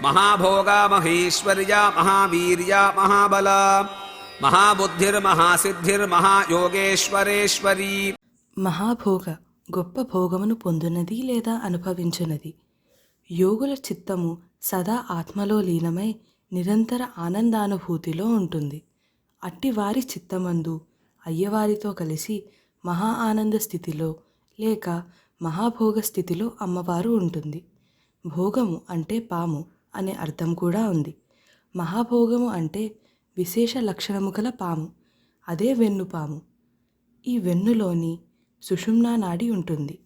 మహాభోగా మహేశ్వర్య మహావీర్య మహాబల మహాబుద్ధిర్మహాసిద్ధిర్మహాయోగేశ్వరేశ్వరీ మహాభోగ గొప్ప భోగమును పొందునది లేదా అనుభవించునది. యోగుల చిత్తము సదా ఆత్మలో లీనమై నిరంతర ఆనందానుభూతిలో ఉంటుంది. అట్టి వారి చిత్తమందు అయ్యవారితో కలిసి మహా ఆనంద స్థితిలో లేక మహాభోగ స్థితిలో అమ్మవారు ఉంటుంది. భోగము అంటే పాము. అనే అర్థం కూడా ఉంది. మహాభోగము అంటే విశేష లక్షణము గల పాము అదే వెన్నుపాము ఈ వెన్నులోని సుషుమ్నా నాడి ఉంటుంది.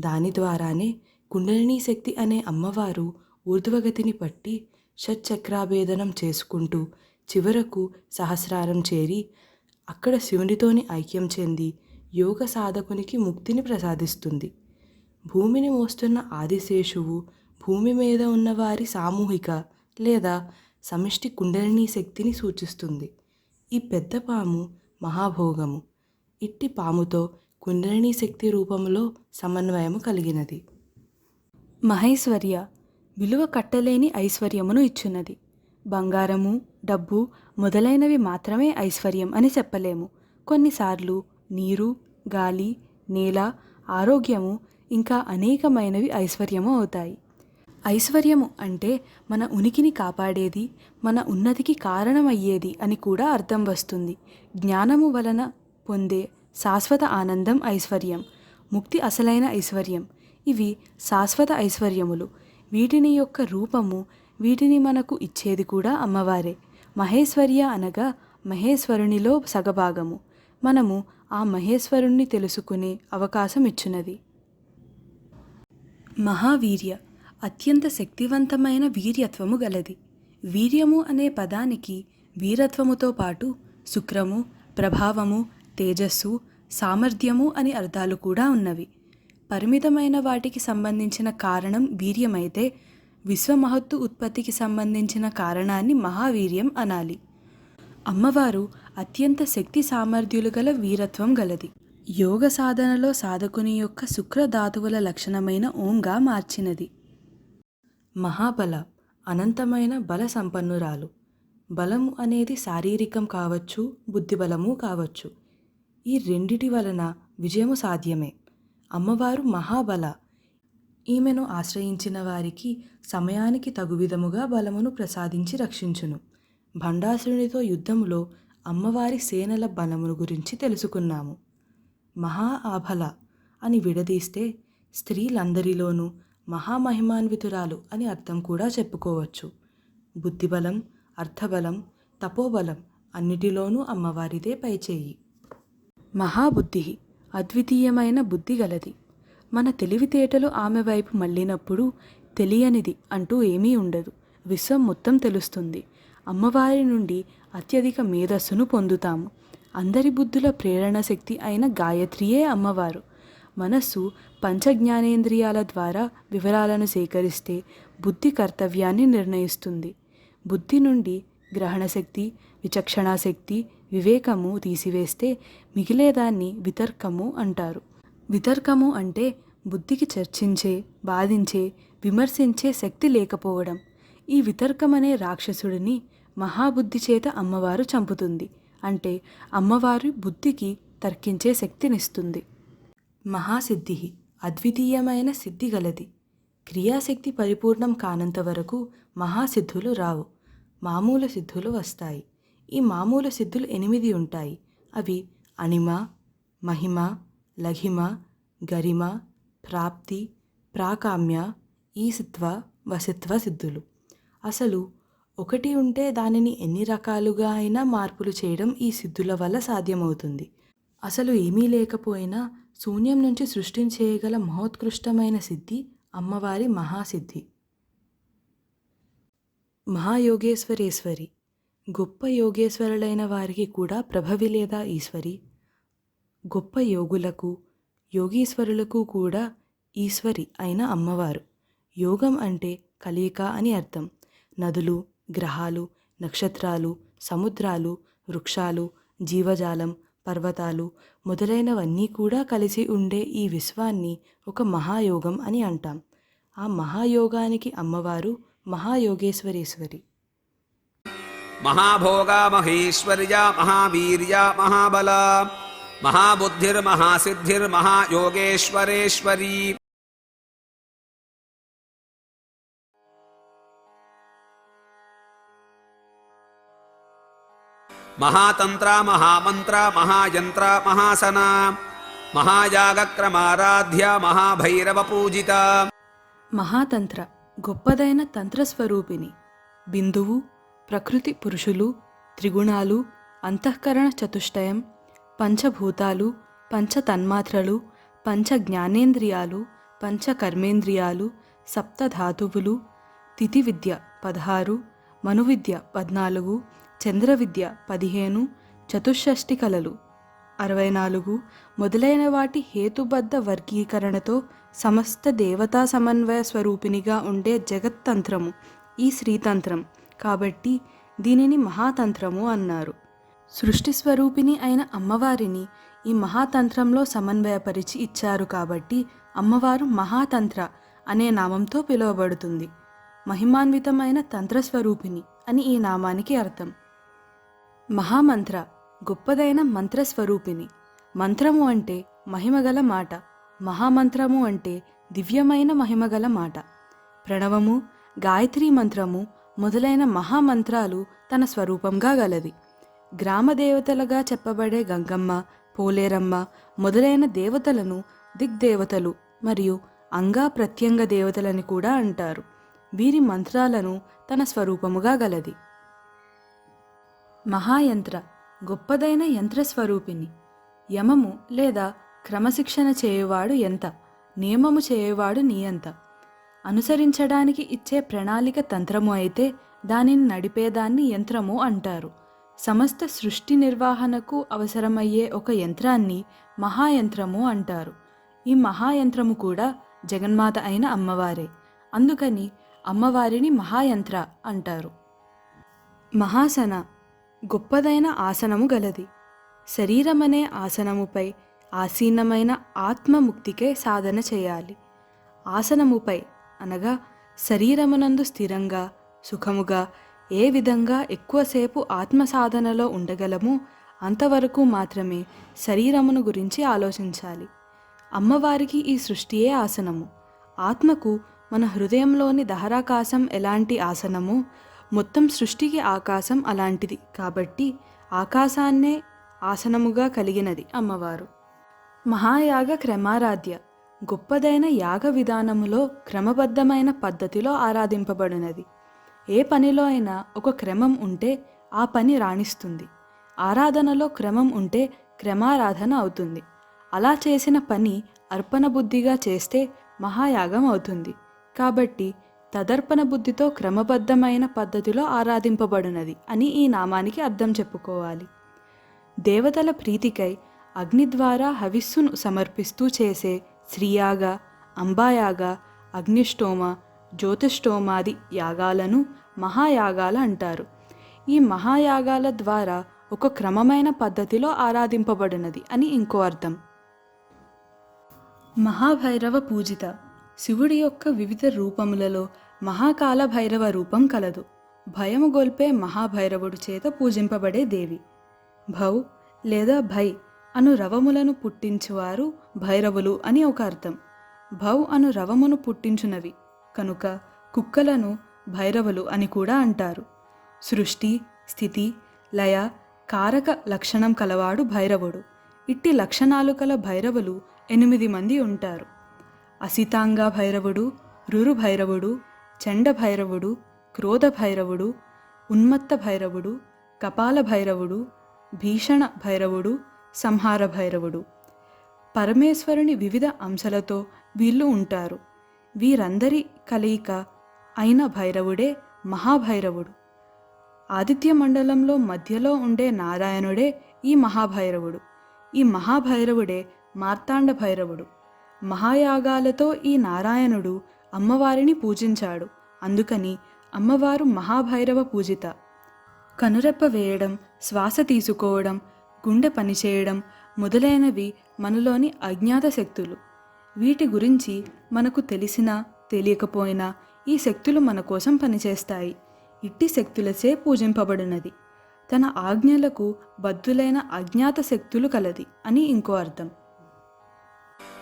దాని ద్వారానే కుండలినీ శక్తి అనే అమ్మవారు ఊర్ధ్వగతిని పట్టి షట్చక్రాభేదనం చేసుకుంటూ చివరకు సహస్రారం చేరి అక్కడ శివునితోని ఐక్యం చెంది యోగ సాధకునికి ముక్తిని ప్రసాదిస్తుంది. భూమిని మోస్తున్న ఆదిశేషువు భూమి మీద ఉన్నవారి సామూహిక లేదా సమిష్టి కుండలినీ శక్తిని సూచిస్తుంది. ఈ పెద్ద పాము మహాభోగము. ఇట్టి పాముతో కుండలినీ శక్తి రూపంలో సమన్వయము కలిగినది. మహేశ్వర్య విలువ కట్టలేని ఐశ్వర్యమును ఇచ్చున్నది. బంగారము డబ్బు మొదలైనవి మాత్రమే ఐశ్వర్యం అని చెప్పలేము. కొన్నిసార్లు నీరు గాలి నేల ఆరోగ్యము ఇంకా అనేకమైనవి ఐశ్వర్యము అవుతాయి. ఐశ్వర్యము అంటే మన ఉనికిని కాపాడేది మన ఉన్నతికి కారణమయ్యేది అని కూడా అర్థం వస్తుంది. జ్ఞానము వలన పొందే శాశ్వత ఆనందం ఐశ్వర్యం ముక్తి అసలైన ఐశ్వర్యం. ఇవి శాశ్వత ఐశ్వర్యములు. వీటిని యొక్క రూపము వీటిని మనకు ఇచ్చేది కూడా అమ్మవారే. మహేశ్వర్య అనగా మహేశ్వరునిలో సగభాగము. మనము ఆ మహేశ్వరుణ్ణి తెలుసుకునే అవకాశం ఇచ్చున్నది. మహావీర్య అత్యంత శక్తివంతమైన వీర్యత్వము గలది. వీర్యము అనే పదానికి వీరత్వముతో పాటు శుక్రము ప్రభావము తేజస్సు సామర్థ్యము అని అర్థాలు కూడా ఉన్నవి. పరిమితమైన వాటికి సంబంధించిన కారణం వీర్యమైతే విశ్వమహత్తు ఉత్పత్తికి సంబంధించిన కారణాన్ని మహావీర్యం అనాలి. అమ్మవారు అత్యంత శక్తి సామర్థ్యులు గల వీరత్వం గలది. యోగ సాధనలో సాధకుని యొక్క శుక్రధాతువుల లక్షణమైన ఓంగా మార్చినది. మహాబల అనంతమైన బల సంపన్నురాలు బలము అనేది శారీరకం కావచ్చు బుద్ధిబలము కావచ్చు. ఈ రెండిటి వలన విజయము సాధ్యమే. అమ్మవారు మహాబల. ఈమెను ఆశ్రయించిన వారికి సమయానికి తగు విధముగా బలమును ప్రసాదించి రక్షించును. భండాసురునితో యుద్ధములో అమ్మవారి సేనల బలమును గురించి తెలుసుకున్నాము. మహా ఆభల అని విడదీస్తే స్త్రీలందరిలోనూ మహామహిమాన్వితురాలు అని అర్థం కూడా చెప్పుకోవచ్చు. బుద్ధిబలం అర్థబలం తపోబలం అన్నిటిలోనూ అమ్మవారిదే పైచేయి. మహాబుద్ధి అద్వితీయమైన బుద్ధి గలది. మన తెలివితేటలు ఆమె వైపు మళ్ళినప్పుడు తెలియనిది అంటూ ఏమీ ఉండదు. విశ్వం మొత్తం తెలుస్తుంది. అమ్మవారి నుండి అత్యధిక మేధస్సును పొందుతాము. అందరి బుద్ధుల ప్రేరణ శక్తి అయిన గాయత్రియే అమ్మవారు. మనస్సు పంచజ్ఞానేంద్రియాల ద్వారా వివరాలను సేకరిస్తే బుద్ధి కర్తవ్యాన్ని నిర్ణయిస్తుంది. బుద్ధి నుండి గ్రహణశక్తి విచక్షణాశక్తి వివేకము తీసివేస్తే మిగిలేదాన్ని వితర్కము అంటారు. వితర్కము అంటే బుద్ధికి చర్చించే బాధించే విమర్శించే శక్తి లేకపోవడం. ఈ వితర్కమనే రాక్షసుడిని మహాబుద్ధి చేత అమ్మవారు చంపుతుంది. అంటే అమ్మవారు బుద్ధికి తర్కించే శక్తినిస్తుంది. మహాసిద్ధి అద్వితీయమైన సిద్ధి గలది. క్రియాశక్తి పరిపూర్ణం కానంత వరకు మహాసిద్ధులు రావు మామూలు సిద్ధులు వస్తాయి. ఈ మామూలు సిద్ధులు ఎనిమిది ఉంటాయి. అవి అణిమ మహిమ లఘిమ గరిమ ప్రాప్తి ప్రాకామ్య ఈసిత్వ వసిత్వ సిద్ధులు. అసలు ఒకటి ఉంటే దానిని ఎన్ని రకాలుగా అయినా మార్పులు చేయడం ఈ సిద్ధుల వల్ల సాధ్యమవుతుంది. అసలు ఏమీ లేకపోయినా శూన్యం నుంచి సృష్టించేయగల మహోత్కృష్టమైన సిద్ధి అమ్మవారి మహాసిద్ధి. మహాయోగేశ్వరేశ్వరి. గొప్ప యోగేశ్వరులైన వారికి కూడా ప్రభవి లేదా ఈశ్వరి. గొప్ప యోగులకు యోగీశ్వరులకు కూడా ఈశ్వరి అయిన అమ్మవారు. యోగం అంటే కలియిక అని అర్థం. నదులు గ్రహాలు నక్షత్రాలు సముద్రాలు వృక్షాలు జీవజాలం పర్వతాలు మొదలైనవన్నీ కూడా కలిసి ఉండే ఈ విశ్వాన్ని ఒక మహాయోగం అని అంటాం. ఆ మహాయోగానికి అమ్మవారు మహాయోగేశ్వరేశ్వరి. మహాభోగా మహేశ్వర్య మహావీర్య మహాబల మహాబుద్ధిర్మహాసిద్ధిర్మహాయోగేశ్వరేశ్వరీ. మహాతంత్ర మహామంత్ర మహాయంత్ర మహాసన మహాయాగక్రమారాధ్య మహాభైరవ పూజిత మహాతంత్ర గొప్పదైన తంత్రస్వరూపిణి బిందువు ప్రకృతి పురుషులు త్రిగుణాలు అంతఃకరణ చతుష్టయం పంచభూతాలు పంచతన్మాత్రలు పంచ జ్ఞానేంద్రియాలు పంచ కర్మేంద్రియాలు సప్తధాతువులు తిథి విద్య పదహారు మనువిద్య పద్నాలుగు చంద్రవిద్య పదిహేను చతుషష్టి కళలు. అరవై నాలుగు మొదలైన వాటి హేతుబద్ధ వర్గీకరణతో సమస్త దేవతా సమన్వయ స్వరూపినిగా ఉండే జగత్తంత్రము ఈ శ్రీతంత్రం. కాబట్టి దీనిని మహాతంత్రము అన్నారు. సృష్టి స్వరూపిణి అయిన అమ్మవారిని ఈ మహాతంత్రంలో సమన్వయపరిచి ఇచ్చారు కాబట్టి అమ్మవారు మహాతంత్ర అనే నామంతో పిలువబడుతుంది. మహిమాన్వితమైన తంత్రస్వరూపిణి అని ఈ నామానికి అర్థం. మహామంత్ర గొప్పదైన మంత్రస్వరూపిణి. మంత్రము అంటే మహిమగల మాట. మహామంత్రము అంటే దివ్యమైన మహిమగల మాట. ప్రణవము గాయత్రీ మంత్రము మొదలైన మహామంత్రాలు తన స్వరూపంగా గలది గ్రామదేవతలుగా చెప్పబడే గంగమ్మ పోలేరమ్మ మొదలైన దేవతలను దిగ్దేవతలు మరియు అంగా ప్రత్యంగ దేవతలని కూడా అంటారు. వీరి మంత్రాలను తన స్వరూపముగా గలది. మహాయంత్ర గొప్పదైన యంత్రస్వరూపిణి. యమము లేదా క్రమశిక్షణ చేయువాడు ఎంత నియమము చేయువాడు నీయంత. అనుసరించడానికి ఇచ్చే ప్రణాళిక తంత్రము అయితే దానిని నడిపేదాన్ని యంత్రము అంటారు. సమస్త సృష్టి నిర్వహణకు అవసరమయ్యే ఒక యంత్రాన్ని మహాయంత్రము అంటారు. ఈ మహాయంత్రము కూడా జగన్మాత అయిన అమ్మవారే. అందుకని అమ్మవారిని మహాయంత్ర అంటారు. మహాసన గొప్పదైన ఆసనము గలది. శరీరమనే ఆసనముపై ఆసీనమైన ఆత్మముక్తికే సాధన చేయాలి. ఆసనముపై అనగా శరీరమునందు స్థిరంగా సుఖముగా ఏ విధంగా ఎక్కువసేపు ఆత్మ సాధనలో ఉండగలమో అంతవరకు మాత్రమే శరీరమును గురించి ఆలోచించాలి. అమ్మవారికి ఈ సృష్టియే ఆసనము. ఆత్మకు మన హృదయంలోని దహరాకాశం ఎలాంటి ఆసనమో మొత్తం సృష్టికి ఆకాశం అలాంటిది. కాబట్టి ఆకాశాన్నే ఆసనముగా కలిగినది అమ్మవారు. మహాయాగ క్రమారాధ్య. గొప్పదైన యాగ విధానములో క్రమబద్ధమైన పద్ధతిలో ఆరాధింపబడినది. ఏ పనిలో అయినా ఒక క్రమం ఉంటే ఆ పని రాణిస్తుంది. ఆరాధనలో క్రమం ఉంటే క్రమారాధన అవుతుంది. అలా చేసిన పని అర్పణ బుద్ధిగా చేస్తే మహాయాగం అవుతుంది. కాబట్టి తదర్పణ బుద్ధితో క్రమబద్ధమైన పద్ధతిలో ఆరాధింపబడినది అని ఈ నామానికి అర్థం చెప్పుకోవాలి. దేవతల ప్రీతికై అగ్ని ద్వారా హవిస్సును సమర్పిస్తూ చేసే శ్రీయాగ అంబాయాగ అగ్నిష్టోమ జ్యోతిష్టోమాది యాగాలను మహాయాగాలు అంటారు. ఈ మహాయాగాల ద్వారా ఒక క్రమమైన పద్ధతిలో ఆరాధింపబడినది అని ఇంకో అర్థం. మహాభైరవ పూజిత శివుడి యొక్క వివిధ రూపములలో మహాకాల భైరవ రూపం కలదు. భయము గొల్పే మహాభైరవుడు చేత పూజింపబడే దేవి. భౌ లేదా భై అను రవములను పుట్టించువారు భైరవులు అని ఒక అర్థం. భౌ అను రవమును పుట్టించునవి. కనుక కుక్కలను భైరవులు అని కూడా అంటారు. సృష్టి స్థితి లయ కారక లక్షణం కలవాడు భైరవుడు. ఇట్టి లక్షణాలు కల భైరవులు ఎనిమిది మంది ఉంటారు. అసితాంగ భైరవుడు రురుభైరవుడు చండభైరవుడు క్రోధభైరవుడు క్రోధ భైరవుడు ఉన్మత్త భైరవుడు కపాల భైరవుడు భీషణ భైరవుడు సంహార భైరవుడు. పరమేశ్వరుని వివిధ అంశాలతో వీళ్ళు ఉంటారు. వీరందరి కలయిక అయిన భైరవుడే మహాభైరవుడు. ఆదిత్య మండలంలో మధ్యలో ఉండే నారాయణుడే ఈ మహాభైరవుడు. ఈ మహాభైరవుడే మార్తాండ భైరవుడు. మహాయాగాలతో ఈ నారాయణుడు అమ్మవారిని పూజించాడు. అందుకని అమ్మవారు మహాభైరవ పూజిత. కనురెప్ప వేయడం శ్వాస తీసుకోవడం గుండె పనిచేయడం మొదలైనవి మనలోని అజ్ఞాత శక్తులు. వీటి గురించి మనకు తెలిసినా తెలియకపోయినా ఈ శక్తులు మన కోసం పనిచేస్తాయి. ఇట్టి శక్తులచే పూజింపబడినది. తన ఆజ్ఞలకు బద్దులైన అజ్ఞాత శక్తులు కలది అని ఇంకో అర్థం.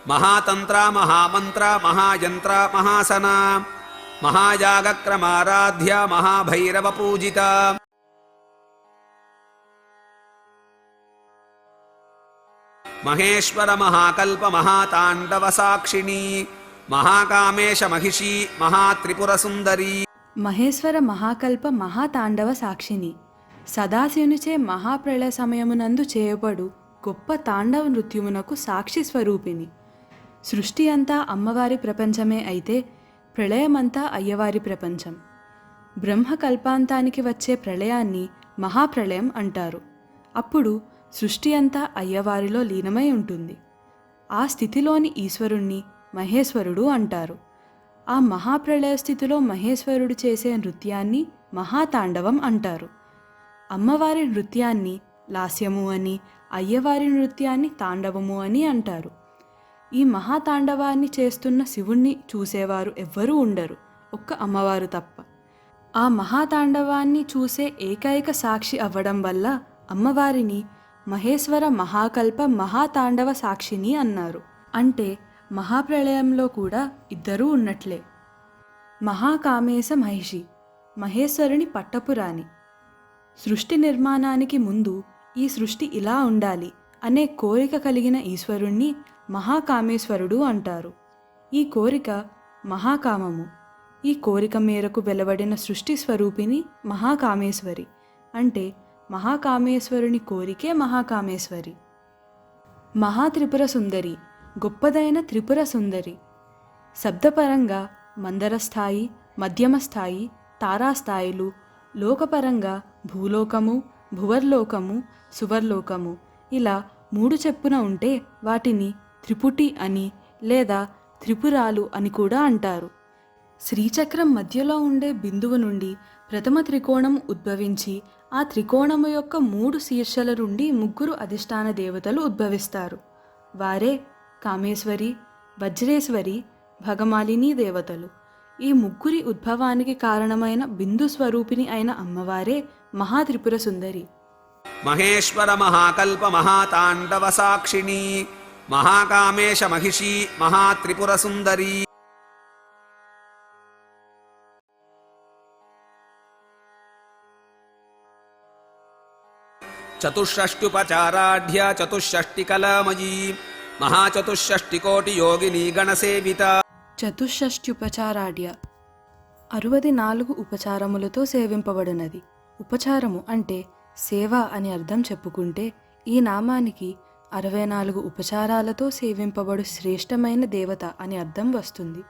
మహాతంత్ర మహామంత్ర మహాయంత్ర మహాసన మహాయాగక్రమారాధ్య మహాభైరవ పూజిత మహేశ్వర మహాకల్ప మహాతాండవ సాక్షిణి మహాకామేశ మహిషి మహాత్రిపుర సుందరి. మహేశ్వర మహాకల్ప మహాతాండవ సాక్షిని సదాశివునిచే మహాప్రళయ సమయమునందు చేయబడు గొప్ప తాండవ నృత్యమునకు సాక్షి స్వరూపిణి. సృష్టి అంతా అమ్మవారి ప్రపంచమే అయితే ప్రళయమంతా అయ్యవారి ప్రపంచం. బ్రహ్మ కల్పాంతానికి వచ్చే ప్రళయాన్ని మహాప్రళయం అంటారు. అప్పుడు సృష్టి అంతా అయ్యవారిలో లీనమై ఉంటుంది. ఆ స్థితిలోని ఈశ్వరుణ్ణి మహేశ్వరుడు అంటారు. ఆ మహాప్రళయ స్థితిలో మహేశ్వరుడు చేసే నృత్యాన్ని మహాతాండవం అంటారు. అమ్మవారి నృత్యాన్ని లాస్యము అని అయ్యవారి నృత్యాన్ని తాండవము అని అంటారు. ఈ మహాతాండవాన్ని చేస్తున్న శివుణ్ణి చూసేవారు ఎవ్వరూ ఉండరు ఒక్క అమ్మవారు తప్ప. ఆ మహాతాండవాన్ని చూసే ఏకైక సాక్షి అవ్వడం వల్ల అమ్మవారిని మహేశ్వర మహాకల్ప మహాతాండవ సాక్షిని అన్నారు. అంటే మహాప్రళయంలో కూడా ఇద్దరూ ఉన్నట్లే. మహాకామేశ మహిషి మహేశ్వరుని పట్టపురాణి. సృష్టి నిర్మాణానికి ముందు ఈ సృష్టి ఇలా ఉండాలి. అనే కోరిక కలిగిన ఈశ్వరుణ్ణి మహాకామేశ్వరుడు అంటారు. ఈ కోరిక మహాకామము. ఈ కోరిక మేరకు వెలువడిన సృష్టి స్వరూపిణి మహాకామేశ్వరి. అంటే మహాకామేశ్వరుని కోరికే మహాకామేశ్వరి. మహాత్రిపుర సుందరి గొప్పదైన త్రిపుర సుందరి. శబ్దపరంగా మందర స్థాయి తారాస్థాయిలు లోకపరంగా భూలోకము భువర్లోకము సువర్లోకము. ఇలా మూడు చెప్పున ఉంటే వాటిని త్రిపుటి అని లేదా త్రిపురాలు అని కూడా అంటారు. శ్రీచక్రం మధ్యలో ఉండే బిందువు నుండి ప్రథమ త్రికోణం ఉద్భవించి ఆ త్రికోణము యొక్క మూడు శీర్షల నుండి ముగ్గురు అధిష్టాన దేవతలు ఉద్భవిస్తారు. వారే కామేశ్వరి వజ్రేశ్వరి భగమాలిని దేవతలు. ఈ ముగ్గురి ఉద్భవానికి కారణమైన బిందు స్వరూపిణి అయిన అమ్మవారే మహాత్రిపుర సుందరి. మహేశ్వర మహాకల్ప మహాతాండవ సాక్షిణి మహాకామేశ మహిషి మహాత్రిపుర సుందరి చతుషష్ట్యుపచారాఢ్య చతుషష్టికలామయీ మహాచతుషష్టికోటి యోగిని గణసేవిత చతుషష్ట్యుపచారాడ్య అరవది నాలుగు ఉపచారములతో సేవింపబడినది. ఉపచారము అంటే సేవ అని అర్థం చెప్పుకుంటే ఈ నామానికి అరవై నాలుగు ఉపచారాలతో సేవింపబడు శ్రేష్టమైన దేవత అని అర్థం వస్తుంది.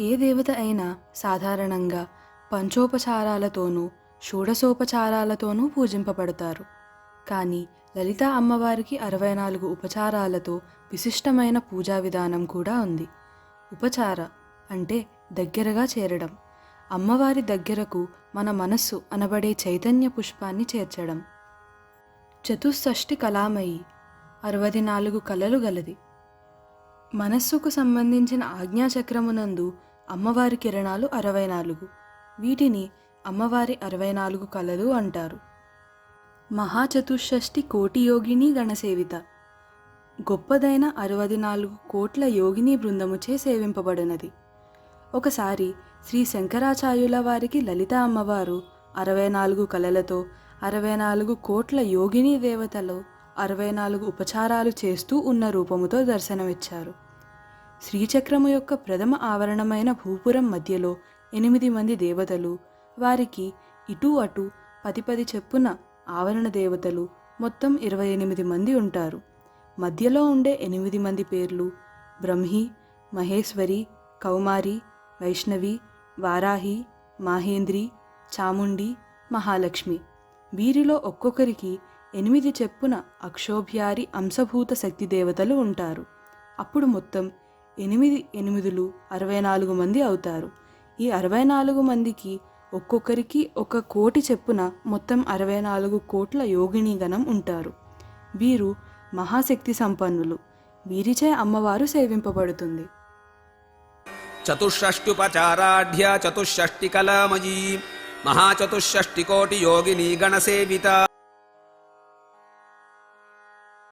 ఏ దేవత అయినా సాధారణంగా పంచోపచారాలతోనూ షోడసోపచారాలతోనూ పూజింపబడతారు. కానీ లలిత అమ్మవారికి అరవై నాలుగు ఉపచారాలతో విశిష్టమైన పూజా విధానం కూడా ఉంది. ఉపచార అంటే దగ్గరగా చేరడం. అమ్మవారి దగ్గరకు మన మనస్సు అనబడే చైతన్య పుష్పాన్ని చేర్చడం. చతుషష్ఠి కళామయి అరవది నాలుగు కళలు గలది. మనస్సుకు సంబంధించిన ఆజ్ఞాచక్రమునందు అమ్మవారి కిరణాలు అరవై నాలుగు. వీటిని అమ్మవారి అరవై నాలుగు కళలు అంటారు. మహాచతుషష్ఠి కోటి యోగిని గణసేవిత. గొప్పదైన అరవది నాలుగు కోట్ల యోగిని బృందముచే సేవింపబడినది. ఒకసారి శ్రీ శంకరాచార్యుల వారికి లలిత అమ్మవారు అరవై నాలుగు కళలతో అరవై నాలుగు కోట్ల యోగిని దేవతలు అరవై నాలుగు ఉపచారాలు చేస్తూ ఉన్న రూపముతో దర్శనమిచ్చారు. శ్రీచక్రము యొక్క ప్రథమ ఆవరణమైన భూపురం మధ్యలో ఎనిమిది మంది దేవతలు వారికి ఇటు అటు పది పది చెప్పున ఆవరణ దేవతలు మొత్తం ఇరవై ఎనిమిది మంది ఉంటారు. మధ్యలో ఉండే ఎనిమిది మంది పేర్లు బ్రహ్మి మహేశ్వరి కౌమారి వైష్ణవి వారాహి మాహేంద్రి చాముండి మహాలక్ష్మి. వీరిలో ఒక్కొక్కరికి ఎనిమిది చెప్పున అక్షోభ్యారి అంశభూత శక్తి దేవతలు ఉంటారు. అప్పుడు మొత్తం ఎనిమిది ఎనిమిదిలు అరవై నాలుగు మంది అవుతారు. ఈ అరవై నాలుగు మందికి ఒక్కొక్కరికి ఒక కోటి చెప్పున మొత్తం అరవై నాలుగు కోట్ల యోగిని గణం ఉంటారు. వీరు మహాశక్తి సంపన్నులు. వీరిచే అమ్మవారు సేవింపబడుతుంది. చతుషష్ట్యుపచారాఢ్య చతుషష్టికలామయీ మహాచతుషష్టికోటి యోగిని గణసేవిత